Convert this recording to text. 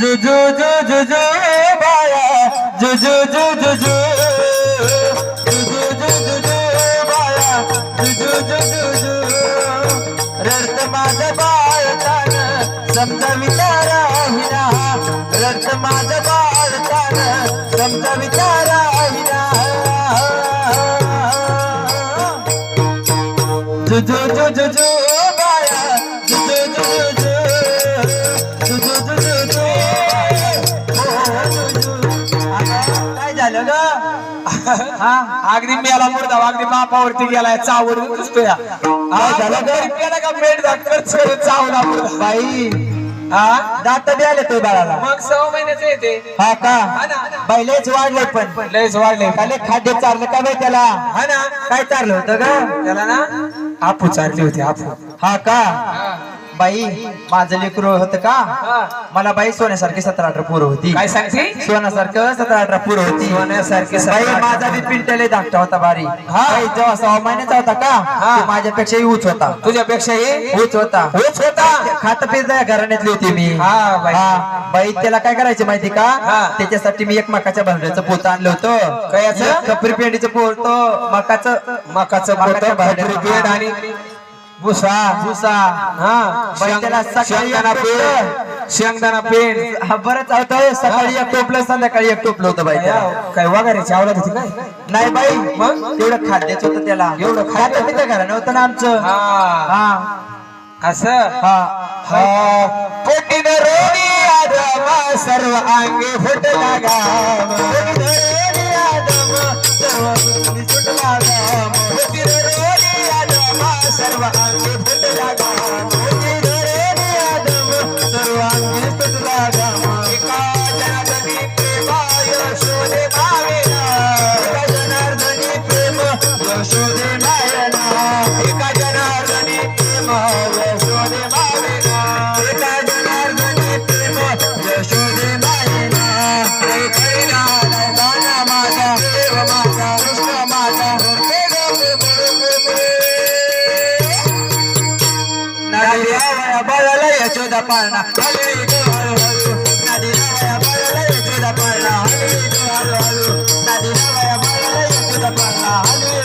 जुजू जुजू बाया जुजू जुजू जुजू जुजू बाया जुजू जुजू रक्त माझं बाळतान समजा विचारा रक्त माझं बाळतान समजा विचारा हा? अगदी मेला मुर्दा अगदी मापावरती गेलाय. चावड दिसतोय का? मेट चावला मुर्दा बाई हा? दात आले तो बाळाला. मग सहा महिन्याचं येते हा का? ना. बैलेच वाढले पण. लयच वाढले खाली खाद्य चारलं का बाई त्याला? हा ना. काय चारलं होतं ग? त्याला ना आपू चारली होती आपू हा का. बाई माझं लेकरू होतं का. मला बाई सोन्यासारखी सतरा अठरा पोरं होती काय सांगते सोन्यासारखं सतरा अठरा पोरं होती सोन्यासारखी बाई. माझा बी पिंटले धाकटा होता बारी हा. बाई जेव्हा सहा महिन्याचा होता का. तो माझ्यापेक्षाही उच होता तुझ्यापेक्षा उच होता होच होता खात पिझ्झा घराण्यातली होती मी हा, बाई. हा, बाई त्याला काय करायचे माहिती का. त्याच्यासाठी मी एक मकाच्या भांड्याचं पोत आणलं होतं कयाचं? एक खपरी पेंडीचं पोत मकाचं मकाचं पोतं भांड्याचं. पेंड आणि भुसा भुसा हा. त्याला सकाळी शेंगदाणा पेंड. शेंगदाणा पेंड. हा, बरंच होतं सकाळी एक टोपलं संध्याकाळी एक टोपलं होतं बाई त्याला. काय वगैरेची आवडत होती काय? नाही बाई मग? तेवढं खाद्यच होतं त्याला. एवढं खाद्य? तिथं घरा नव्हतं ना आमचं. हा. हा. असं? हा. हा. पोटीन सर्व अंगे फुटला गाम सर्वांगी फुटला अंगे फुटला गाम आदम, सर्वांगी ಜೋದ ಪಾಲನ ನದಿನ ಭಯ ಬರಲ ಎಜ್ಜುದ ಪಾಲನ ನದಿನ ಭಯ ಬರಲ ಎಜ್ಜುದ ಪಾಲನ